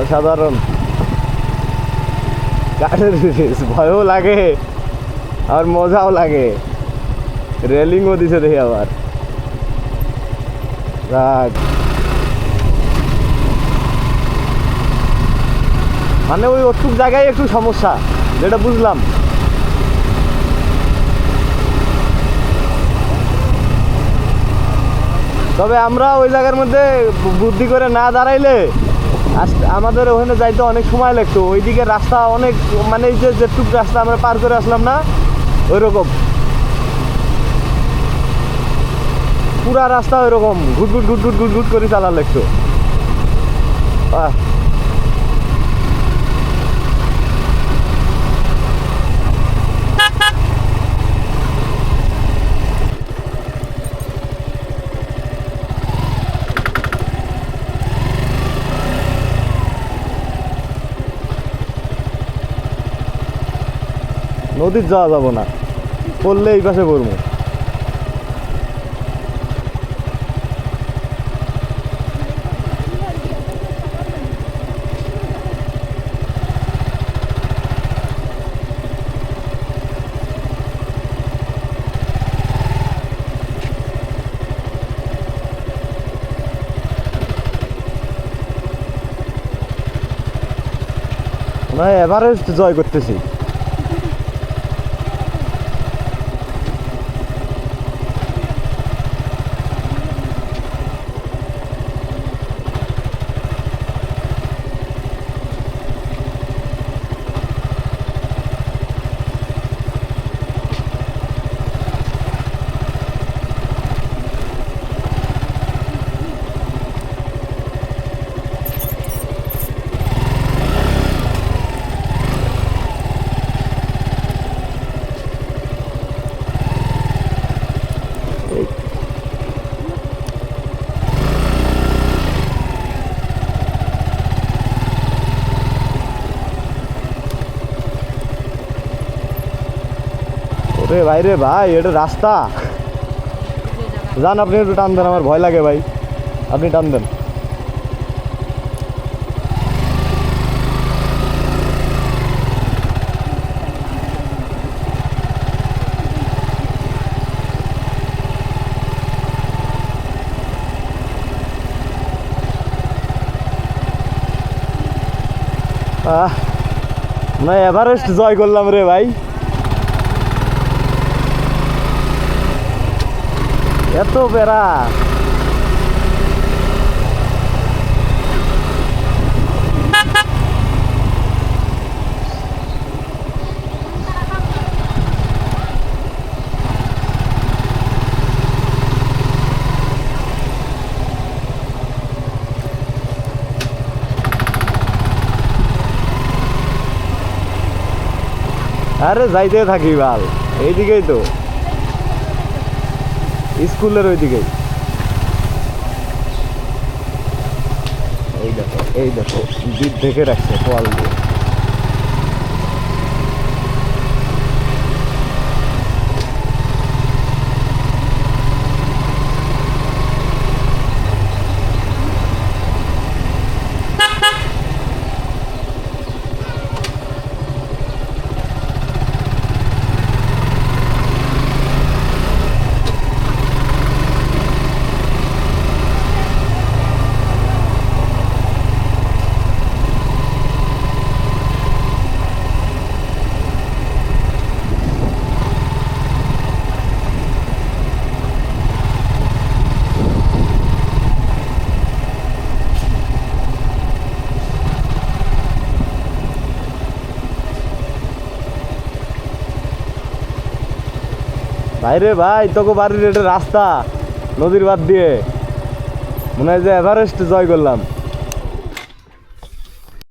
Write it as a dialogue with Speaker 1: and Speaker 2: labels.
Speaker 1: অসাধারণ। কাঠের রেস, ভয়ও লাগে। আর মজাও লাগে। রেলিংও দিছে দেখি আবার। মানে ওই ওটুক জায়গায় একটু সমস্যা, যেটা বুঝলাম। তবে আমরা ওই জায়গার মধ্যে বুদ্ধি করে না দাঁড়াইলে আমাদের ওখানে যাইতে অনেক সময় লাগতো। ওইদিকে রাস্তা অনেক মানে যে যেটুক রাস্তা আমরা পার করে আসলাম না, ওইরকম। পুরা রাস্তা ওইরকম ঘুট ঘুট ঘুট ঘুট ঘুট ঘুট করে চালা লাগতো। আহ। নদীর যাওয়া যাব না। পড়লে এই পাশে পড়ব। না এভারেস্ট জয় করতেছি। ওরে ভাই রে ভাই এটা রাস্তা যান আপনি একটু টান দেন আমার ভয় লাগে ভাই আপনি টান দেন আহ না এভারেস্ট জয় করলাম রে ভাই। এত বেড়া। আরে যাইতে থাকি বাল এইদিকেই তো। স্কুলের ওইদিকেই এই দেখো এই দেখো দিক দেখে রাখছে পোয়াল দিয়ে। ভাই রে ভাই, তোকে বাড়ির এটা রাস্তা, নদীর বাদ দিয়ে। মনে হয় যে এভারেস্ট জয় করলাম।